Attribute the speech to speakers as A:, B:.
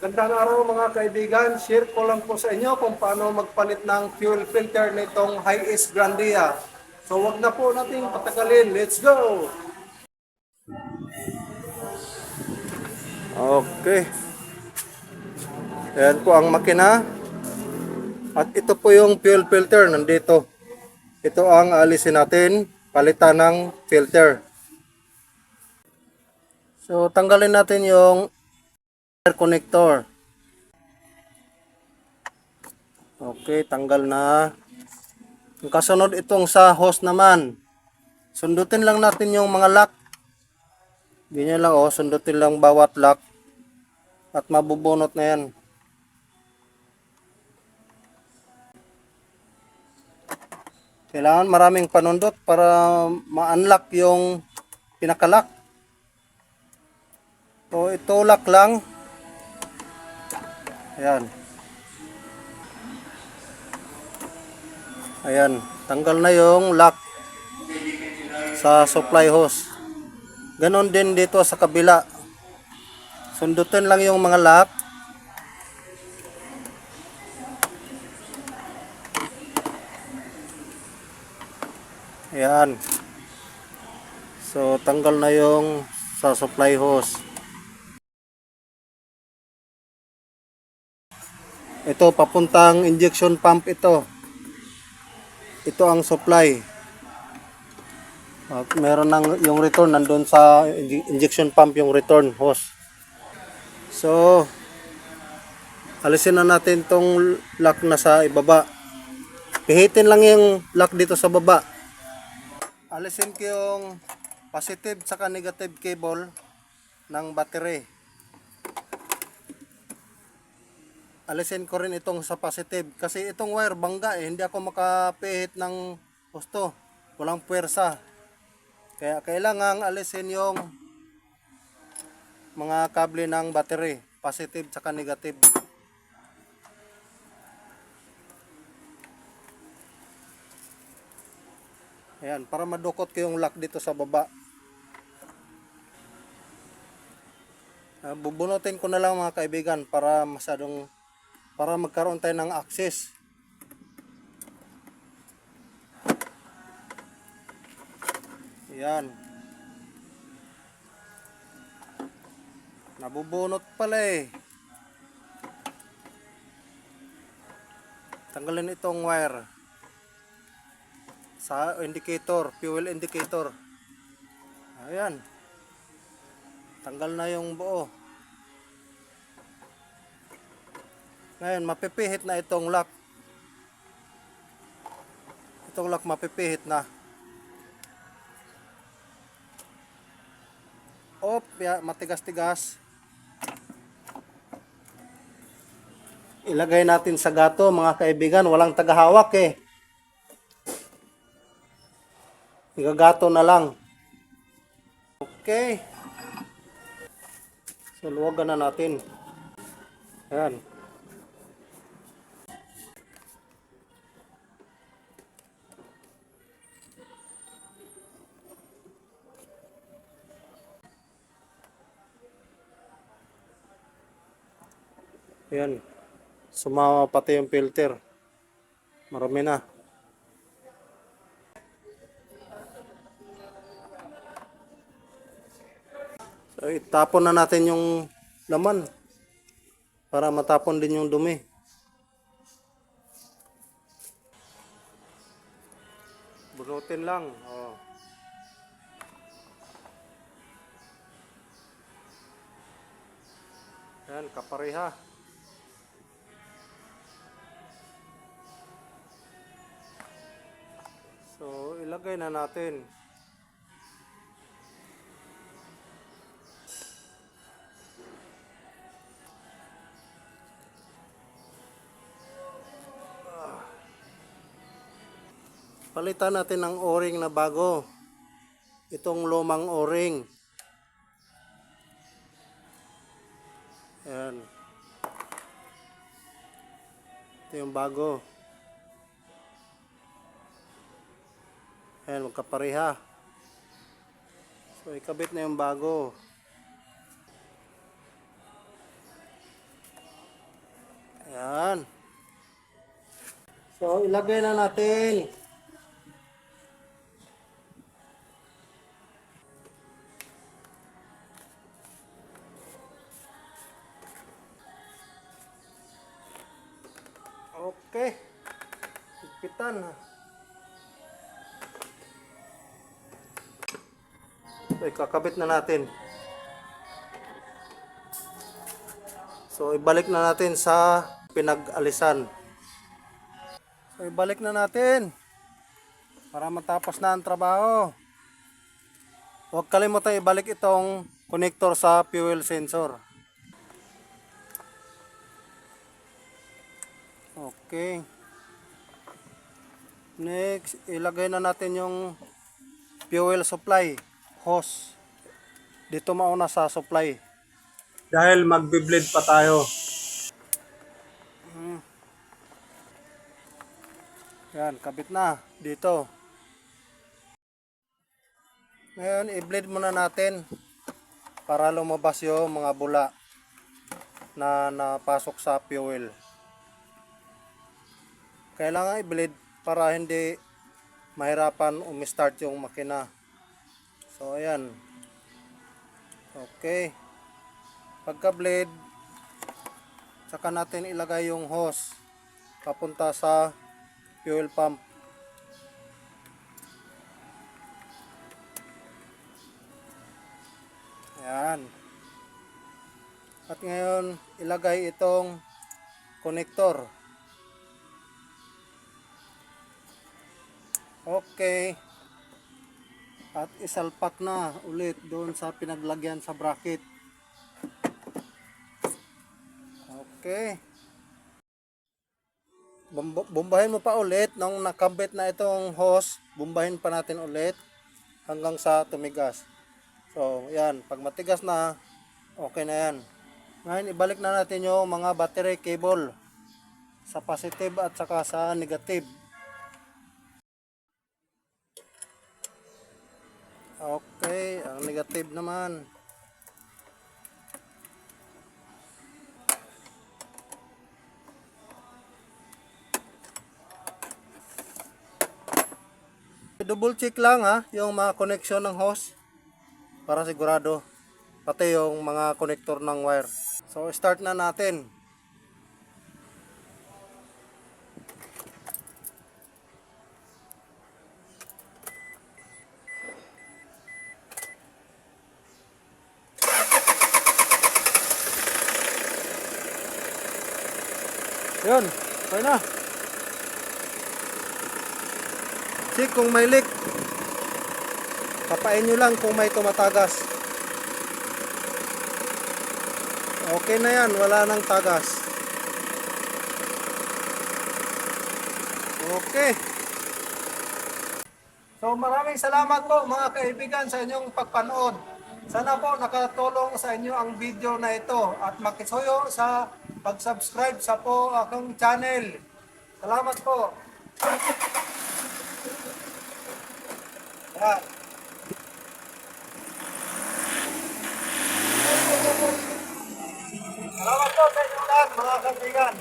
A: Gandang araw mga kaibigan, share ko lang po sa inyo kung paano magpalit ng fuel filter nitong Hi-Ace Grandia. So wag na po nating patagalin, let's go! Okay. Ayan po ang makina. At ito po yung fuel filter nandito. Ito ang alisin natin, palitan ng filter. So tanggalin natin yung air connector. Okay, tanggal na. Yung kasunod itong sa hose naman. Sundutin lang natin yung mga lock. Ganyan lang oh, sundutin lang bawat lock. At mabubunot na yan. Kailangan maraming panundot para ma-unlock yung pinakalock. So, itulak lang. Ayan. Ayan. Tanggal na yung lock sa supply hose. Ganon din dito sa kabila. Sundutin lang yung mga lock. Ayan. So, tanggal na yung sa supply hose. Ito, papuntang injection pump ito. Ito ang supply. At meron ng yung return nandun sa inje- injection pump yung return hose. So, alisin na natin tong lock na sa ibaba. Pihitin lang yung lock dito sa baba. Alisin ko yung positive saka negative cable ng battery. Alisin ko rin itong sa positive. Kasi itong wire bangga eh. Hindi ako makapihit ng gusto walang puwersa. Kaya kailangan alisin yung mga kable ng battery. Positive tsaka negative. Ayan, para madukot ko yung lock dito sa baba. Ah, bubunutin ko na lang mga kaibigan para masadong para magkaroon tayo ng access. Yan. Nabubunot pala eh. Tanggalin itong wire sa indicator, fuel indicator. Ayan. Tanggal na yung buo. Ngayon, mapipihit na itong lock. Itong lock mapipihit na. Op, matigas-tigas. Ilagay natin sa gato, mga kaibigan. Walang tagahawak eh. Igagato na lang. Okay. So, luwagan na natin. Ayan. Ayan. Sumama pati yung filter. Marami na. So, itapon na natin yung laman. Para matapon din yung dumi. Bunutin lang. Oh. Yan, kapareha. So, ilagay na natin. Palitan natin ng o-ring na bago. Itong lumang o-ring. Ayan. Ito yung bago. Ayan, magkapareha. So, ikabit na yung bago. Ayan. So, ilagay na natin. Okay. Ipitan ha. Okay, kakabit na natin. So, ibalik na natin sa pinag-alisan. So, ibalik na natin. Para matapos na ang trabaho. Huwag kalimutan ibalik itong connector sa fuel sensor. Okay. Next, ilagay na natin yung fuel supply hose. Dito mauna sa supply. Dahil magbi-bleed pa tayo. Hmm. Yan, kabit na dito. Ngayon, i-bleed muna natin para lumabas yung mga bula na napasok sa fuel. Kailangan i-bleed para hindi mahirapan umistart yung makina. So, ayan. Okay. Pagka-bleed, saka natin ilagay yung hose papunta sa fuel pump. Ayan. At ngayon, ilagay itong connector. Okay. At isalpak na ulit doon sa pinaglagyan sa bracket. Okay. Bumb- Bumbahin mo pa ulit nung nakabit na itong hose, bumbahin pa natin ulit hanggang sa tumigas. So, yan, pag matigas na, okay na yan. Ngayon, ibalik na natin yung mga battery cable sa positive at saka sa negative. Okay, ang negative naman. Double check lang ha, yung mga connection ng hose para sigurado pati yung mga connector ng wire. So start na natin. Yun, okay na. Check kung may leak. Papain nyo lang kung may tumatagas. Okay na yan, wala nang tagas. Okay. So maraming salamat po mga kaibigan sa inyong pagpanood. Sana po nakatulong sa inyo ang video na ito at makisuyo sa pag-subscribe sa po akong channel. Salamat po. Yan. Salamat po sa inyo lahat mga kaibigan.